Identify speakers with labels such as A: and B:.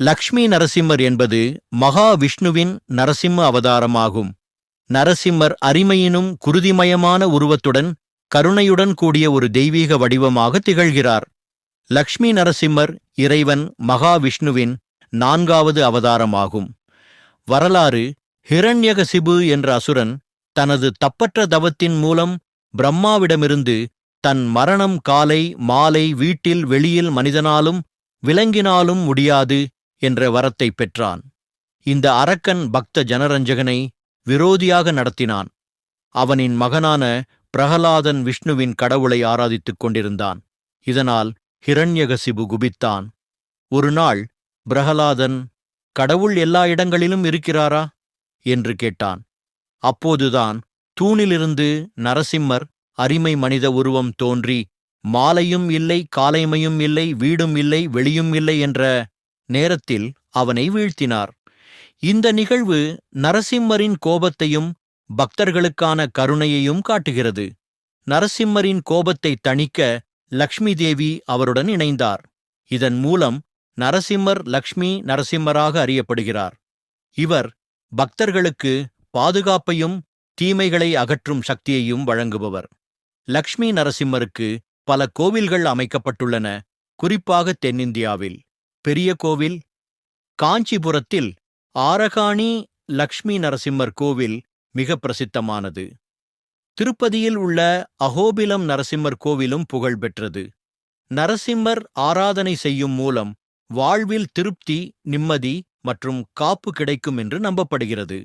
A: லக்ஷ்மி நரசிம்மர் என்பது மகாவிஷ்ணுவின் நரசிம்ம அவதாரமாகும். நரசிம்மர் அரிமையினும் குருதிமயமான உருவத்துடன் கருணையுடன் கூடிய ஒரு தெய்வீக வடிவமாக திகழ்கிறார். லக்ஷ்மி நரசிம்மர் இறைவன் மகாவிஷ்ணுவின் நான்காவது அவதாரமாகும். வரலாறு ஹிரண்யகசிபு என்ற அசுரன் தனது தப்பற்ற தவத்தின் மூலம் பிரம்மாவிடமிருந்து தன் மரணம் காலை மாலை வீட்டில் வெளியில் மனிதனாலும் விலங்கினாலும் முடியாது என்ற வரத்தைப் பெற்றான். இந்த அரக்கன் பக்த ஜனரஞ்சகனை விரோதியாக நடத்தினான். அவனின் மகனான பிரகலாதன் விஷ்ணுவின் கடவுளை ஆராதித்துக் கொண்டிருந்தான். இதனால் ஹிரண்யகசிபு குபித்தான். ஒரு நாள் பிரகலாதன் கடவுள் எல்லா இடங்களிலும் இருக்கிறாரா? என்று கேட்டான். அப்போதுதான் தூணிலிருந்து நரசிம்மர் அரிமை மனித உருவம் தோன்றி மாலையும் இல்லை காலைமையும் இல்லை வீடும் இல்லை வெளியும் இல்லை என்ற நேரத்தில் அவனை வீழ்த்தினார். இந்த நிகழ்வு நரசிம்மரின் கோபத்தையும் பக்தர்களுக்கான கருணையையும் காட்டுகிறது. நரசிம்மரின் கோபத்தை தணிக்க லக்ஷ்மி தேவி அவருடன் இணைந்தார். இதன் மூலம் நரசிம்மர் லக்ஷ்மி நரசிம்மராக அறியப்படுகிறார். இவர் பக்தர்களுக்கு பாதுகாப்பையும் தீமைகளை அகற்றும் சக்தியையும் வழங்குபவர். லக்ஷ்மி நரசிம்மருக்கு பல கோவில்கள் அமைக்கப்பட்டுள்ளன குறிப்பாக தென்னிந்தியாவில். பெரிய கோவில் காஞ்சிபுரத்தில் ஆரகாணி லக்ஷ்மி நரசிம்மர் கோவில் மிக பிரசித்தமானது. திருப்பதியில் உள்ள அகோபிலம் நரசிம்மர் கோவிலும் புகழ் பெற்றது. நரசிம்மர் ஆராதனை செய்யும் மூலம் வாழ்வில் திருப்தி நிம்மதி மற்றும் காப்பு கிடைக்கும் என்று நம்பப்படுகிறது.